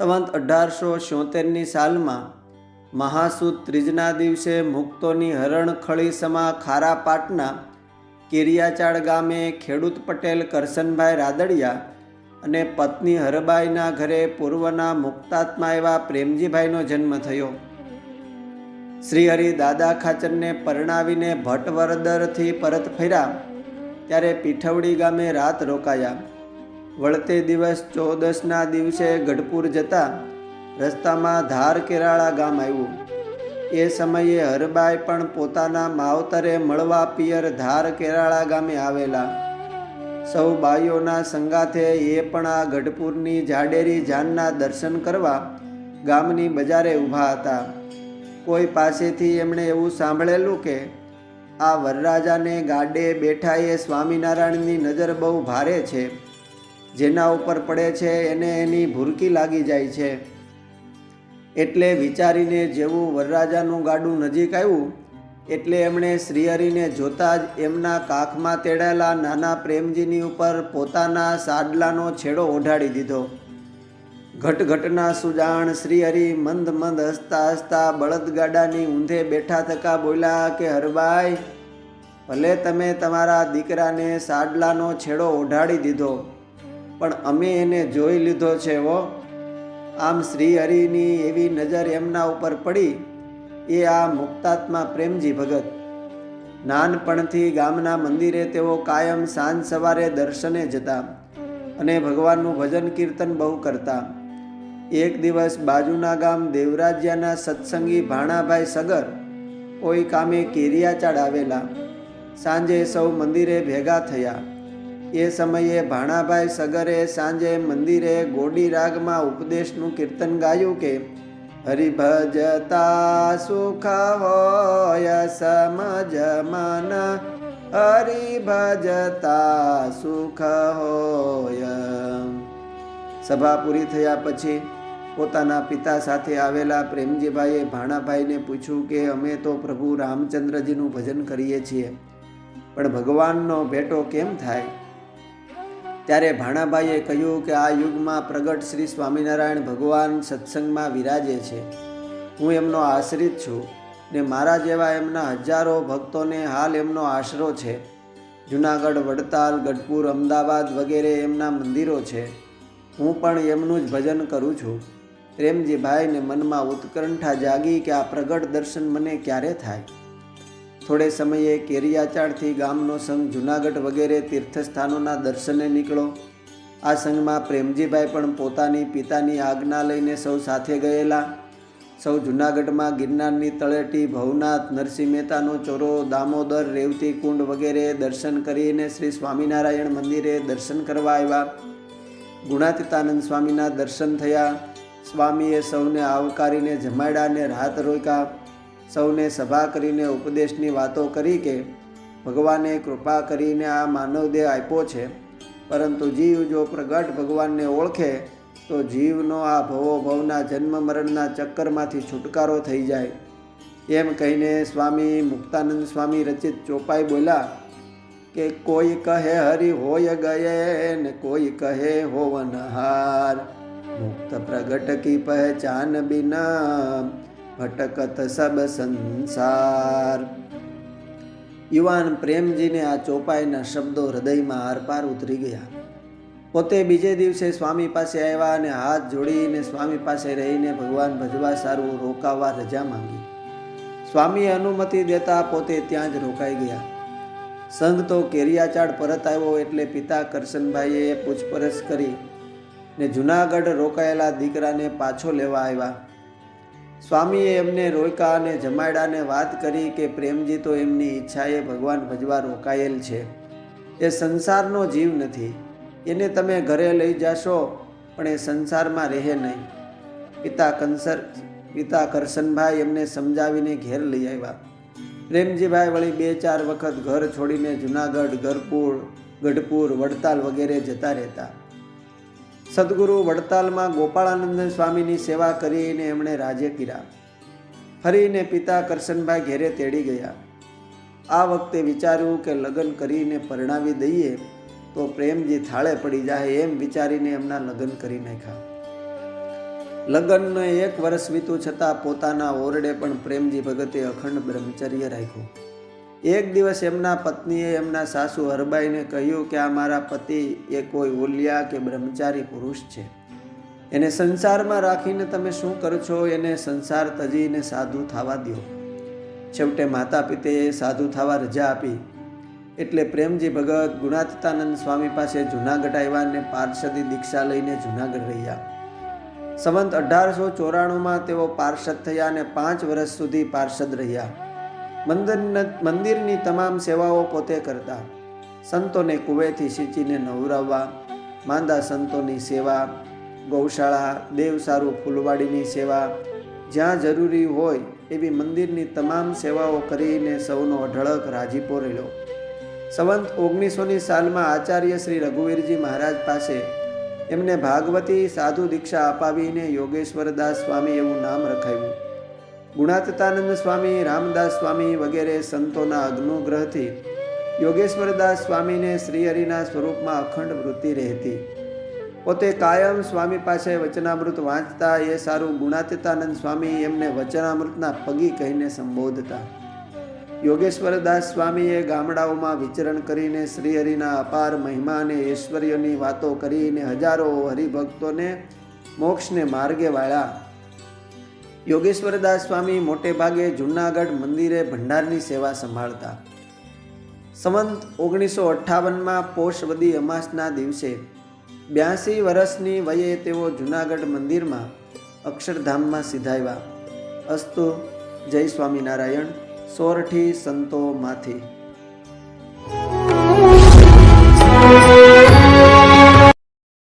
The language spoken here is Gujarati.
સંવંત અઢારસો છોતેરની સાલમાં મહાસુદ ત્રીજના દિવસે મુક્તોની હરણખળી સમા ખારા પાટના કેરિયાચાળ ગામે ખેડૂત પટેલ, કરશનભાઈ રાદડિયા અને પત્ની હરબાઈના ઘરે પૂર્વના મુક્તાત્મા એવા પ્રેમજીભાઈનો જન્મ થયો. શ્રીહરિ દાદા ખાચરને પરણાવીને ભટ્ટવરદરથી પરત ફર્યા, ત્યારે પીઠવડી ગામે રાત રોકાયા. વળતે દિવસ ચૌદસના દિવસે ગઢપુર જતા રસ્તામાં ધાર કેરાળા ગામ આવ્યું. એ સમયે હરબાઈ પણ પોતાના માવતરે મળવા પિયર ધાર કેરાળા ગામે આવેલા. સૌ બાઈઓના સંગાથે એ પણ આ ગઢપુરની જાડેરી જાનના દર્શન કરવા ગામની બજારે ઊભા હતા. કોઈ પાસેથી એમણે એવું સાંભળેલું કે, આ વરરાજાને ગાડે બેઠા એ સ્વામિનારાયણની નજર બહુ ભારે છે. જેના ઉપર પડે છે, એને એની ભૂરકી લાગી જાય છે. એટલે વિચારીને જેવું વરરાજાનું ગાડું નજીક આવ્યું, એટલે એમણે શ્રીહરિને જોતા જ એમના કાખમાં તેડાયેલા નાના પ્રેમજીની ઉપર પોતાના સાડલાનો છેડો ઓઢાડી દીધો. ઘટઘટના સુજાણ શ્રીહરિ મંદ મંદ હસતા હસતા બળદગાડાની ઊંધે બેઠા થકા બોલ્યા કે, હરબાઈ, ભલે તમે તમારા દીકરાને સાડલાનો છેડો ઓઢાડી દીધો પણ અમે એને જોઈ લીધો છે એવો આમ શ્રી હરિની એવી નજર એમના ઉપર પડી, એ આ મુક્તાત્મા પ્રેમજી ભગત. નાનપણથી ગામના મંદિરે તેઓ કાયમ સાંજ સવારે દર્શને જતા અને ભગવાનનું ભજન કીર્તન બહુ કરતા. એક દિવસ બાજુના ગામ દેવરાજ્યાના સત્સંગી ભાણાભાઈ સગર કોઈ કામે કેરિયાચાડ આવેલા. સાંજે સૌ મંદિરે ભેગા થયા. એ સમયે ભાણાભાઈ સગરે સાંજે મંદિરે ગોડી રાગમાં ઉપદેશનું કીર્તન ગાયું કે, હરિભજતા સુખ હોય સમજ મન, હરિભજતા સુખ હોય સભા પૂરી થયા પછી પોતાના પિતા સાથે આવેલા પ્રેમજીભાઈએ ભાણાભાઈને પૂછ્યું કે, અમે તો પ્રભુ રામચંદ્રજીનું ભજન કરીએ છીએ, પણ ભગવાનનો ભેટો કેમ થાય? ત્યારે ભાણાભાઈએ કહ્યું કે આ યુગમાં પ્રગટ શ્રી સ્વામિનારાયણ ભગવાન સત્સંગમાં વિરાજે છે. હું એમનો આશ્રિત છું ને મારા જેવા એમના હજારો ભક્તોને હાલ એમનો આશરો છે. જુનાગઢ, વડતાલ, ગઢપુર, અમદાવાદ વગેરે એમના મંદિરો છે. હું પણ એમનું જ ભજન કરું છું. પ્રેમજીભાઈને મનમાં ઉત્કંઠા જાગી કે આ પ્રગટ દર્શન મને ક્યારે થાય? થોડે સમયે કેરિયાચાળથી ગામનો સંઘ જુનાગઢ વગેરે તીર્થસ્થાનોના દર્શને નીકળો. આ સંઘમાં પ્રેમજીભાઈ પણ પોતાની પિતાની આજ્ઞા લઈને સૌ સાથે ગયેલા. સૌ જુનાગઢમાં ગિરનારની તળેટી, ભવનાથ, નરસિંહ મહેતાનો ચોરો, દામોદર રેવતી કુંડ વગેરે દર્શન કરીને શ્રી સ્વામિનારાયણ મંદિરે દર્શન કરવા આવ્યા. ગુણાતીતાનંદ સ્વામીના દર્શન થયા. સ્વામીએ સૌને આવકારીને જમાડ્યાને રાહત રોક્યા. સૌને સભા કરીને ઉપદેશની વાતો કરી કે, ભગવાને કૃપા કરીને આ માનવદેહ આપ્યો છે. પરંતુ જીવ જો પ્રગટ ભગવાનને ઓળખે, તો જીવનો આ ભવો ભવના જન્મ મરણના ચક્કરમાંથી છુટકારો થઈ જાય. એમ કહીને સ્વામી મુક્તાનંદ સ્વામી રચિત ચોપાઈ બોલ્યા, કે કોઈ કહે હરિ હોય ગયે ને કોઈ કહે હોવનહાર. મુક્ત પ્રગટ કી પહેચાન બિના ભટકત સબ સંસાર. યુવાન પ્રેમજીને આ ચોપાઈના શબ્દો હૃદયમાં આરપાર ઉતરી ગયા. પોતે બીજે દિવસે સ્વામી પાસે આવ્યા અને હાથ જોડીને સ્વામી પાસે રહીને ભગવાન ભજવા સારું રોકાવા રજા માંગી. સ્વામીએ અનુમતિ દેતા પોતે ત્યાં જ રોકાઈ ગયા. સંઘ તો કેરિયાચાડ પરત આવ્યો એટલે પિતા કરશનભાઈએ પૂછપરછ કરી ને જુનાગઢ રોકાયેલા દીકરાને પાછો લેવા આવ્યા. સ્વામીએ એમને રોક્યા અને જમાડાને વાત કરી કે પ્રેમજી, તો એમની ઈચ્છાએ ભગવાન ભજવા રોકાયેલ છે. એ સંસારનો જીવ નથી. એને તમે ઘરે લઈ જશો, પણ એ સંસારમાં રહે નહીં. પિતા કંસર, પિતા કરશનભાઈ એમને સમજાવીને ઘેર લઈ આવ્યા. પ્રેમજીભાઈ વળી બે ચાર વખત ઘર છોડીને જુનાગઢ, ગરપુર, ગઢપુર, વડતાલ વગેરે જતા રહેતા. સદગુરુ વડતાલમાં ગોપાળાનંદ સ્વામીની સેવા કરીને એમણે રાજ્ય કર્યા. ફરીને પિતા કરશનભાઈ ઘેરે તેડી ગયા. આ વખતે વિચાર્યું કે લગ્ન કરીને પરણાવી દઈએ તો પ્રેમજી થાળે પડી જાય એમ વિચારીને એમના લગ્ન કરી નાખ્યા. લગ્નને એક વર્ષ વીતું છતાં પોતાના ઓરડે પણ પ્રેમજી ભગતે અખંડ બ્રહ્મચર્ય રાખ્યું. એક દિવસ એમના પત્નીએ એમના સાસુ હરબાઈને કહ્યું કે આ મારા પતિ એ કોઈ ઓલિયા કે બ્રહ્મચારી પુરુષ છે. એને સંસારમાં રાખીને તમે શું કરો છો? એને સંસાર તજીને સાધુ થવા દો. છેવટે માતા પિતાએ સાધુ થવા રજા આપી. એટલે પ્રેમજી ભગત ગુણાતીતાનંદ સ્વામી પાસે જુનાગઢ આવ્યા અને પાર્ષદી દીક્ષા લઈને જુનાગઢ રહ્યા. સંવંત અઢારસો ચોરાણુંમાં તેઓ પાર્ષદ થયા અને પાંચ વર્ષ સુધી પાર્ષદ રહ્યા. મંદિર મંદિરની તમામ સેવાઓ પોતે કરતા. સંતોને કુવેથી સિંચીને નવરાવવા, માંદા સંતોની સેવા, ગૌશાળા દેવસારું ફૂલવાડીની સેવા, જ્યાં જરૂરી હોય એવી મંદિરની તમામ સેવાઓ કરીને સૌનો અઢળક રાજીપો રહ્યો. સંવંત ઓગણીસોની સાલમાં આચાર્ય શ્રી રઘુવીરજી મહારાજ પાસે એમને ભાગવતી સાધુ દીક્ષા અપાવીને યોગેશ્વરદાસ સ્વામી એવું નામ રખાયું. ગુણાતીતાનંદ સ્વામી, રામદાસ સ્વામી વગેરે સંતોના અગ્નુગ્રહથી યોગેશ્વરદાસ સ્વામીને શ્રીહરિના સ્વરૂપમાં અખંડ વૃત્તિ રહેતી. પોતે કાયમ સ્વામી પાસે વચનામૃત વાંચતા, એ સારું ગુણાતીતાનંદ સ્વામી એમને વચનામૃતના પગી કહીને સંબોધતા. યોગેશ્વરદાસ સ્વામીએ ગામડાઓમાં વિચરણ કરીને શ્રીહરિના અપાર મહિમા અને ઐશ્વર્યની વાતો કરીને હજારો હરિભક્તોને મોક્ષને માર્ગે વાળ્યા. યોગેશ્વરદાસ સ્વામી મોટે ભાગે જૂનાગઢ મંદિરે ભંડારની સેવા સંભાળતા. સંવંત ઓગણીસો અઠ્ઠાવનમાં પોષવદી અમાસના દિવસે બ્યાસી વર્ષની વયે તેઓ જૂનાગઢ મંદિરમાં અક્ષરધામમાં સિધાવ્યા. અસ્તુ, જય સ્વામિનારાયણ, સોરઠી સંતોમાંથી.